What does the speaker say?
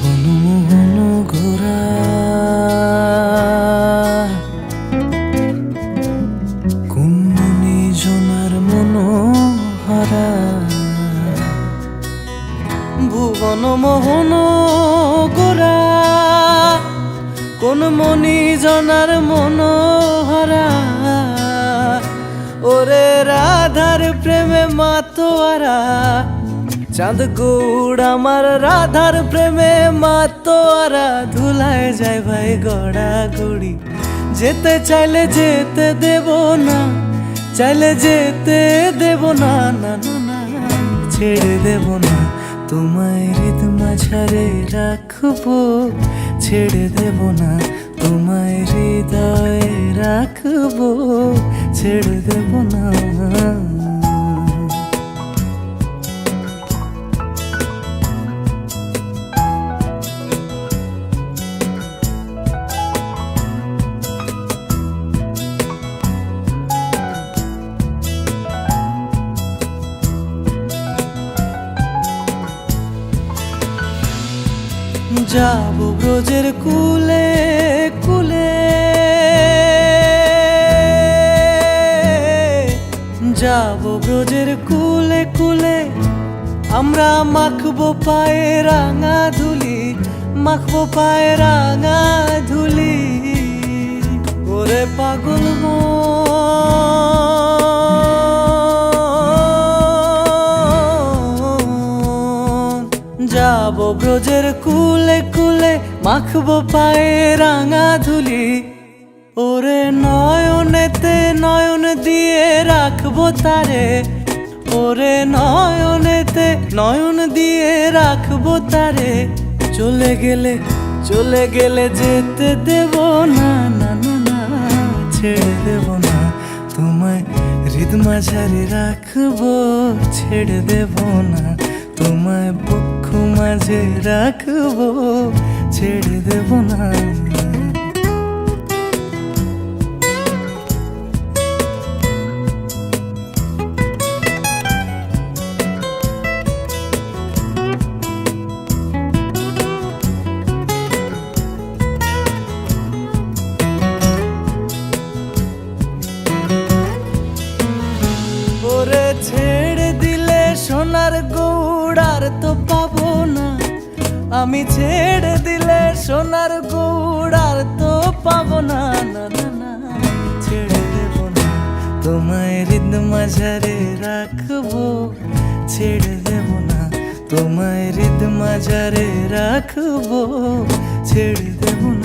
বনমোহন ঘোরা কুমনি জনার মনোহরা। ভুবন মোহন গোরা কোন মনি জনার মনোহরা। ওরে রাধার চাঁদ গৌড় আমার রাধার প্রেমে মাতোয়ারা ধুলায় যায় ভাই গড়া গড়ি যেতে চাইলে যেতে দেব না, চাইলে যেতে দেব না না না, ছেড়ে দেব না। তোমায় হৃদ মাঝারে রাখব, ছেড়ে দেব না। তোমায় হৃদয়ে রাখব, ছেড়ে দেব না। যাব ব্রজের কুলে কুলে। যাব ব্রজের কুলে কুলে। আমরা মাখবো পায়ে রাঙা ধুলি, মাখবো পায়ে রাঙা ধুলি। ওরে পাগল মন। ব্রজের কুলে কুলে মাখবো পায়ে রাঙা ধুলি। ওরে নয়নেতে নয়ন দিয়ে রাখব তারে। ওরে নয়নেতে নয়ন দিয়ে রাখব তারে। চলে গেলে চলে গেলে যেতে দেব না না না না, ছেড়ে দেব না। তোমায় হৃদ মাঝারে রাখব, ছেড়ে দেব না। তোমায় বক্ষ মাঝে রাখব ছেড়ে দেব না। ছেড়ে দিলে সোনার গৌড়ার তো পাবো আমি ছেড়ে দিলে সোনার গৌড়ার তো পাবো না না ছেড়ে দেব না, তোমায় হৃদ মাঝারে রাখব। ছেড়ে দেব না, তোমায় হৃদ মাঝারে রাখব। ছেড়ে দেব না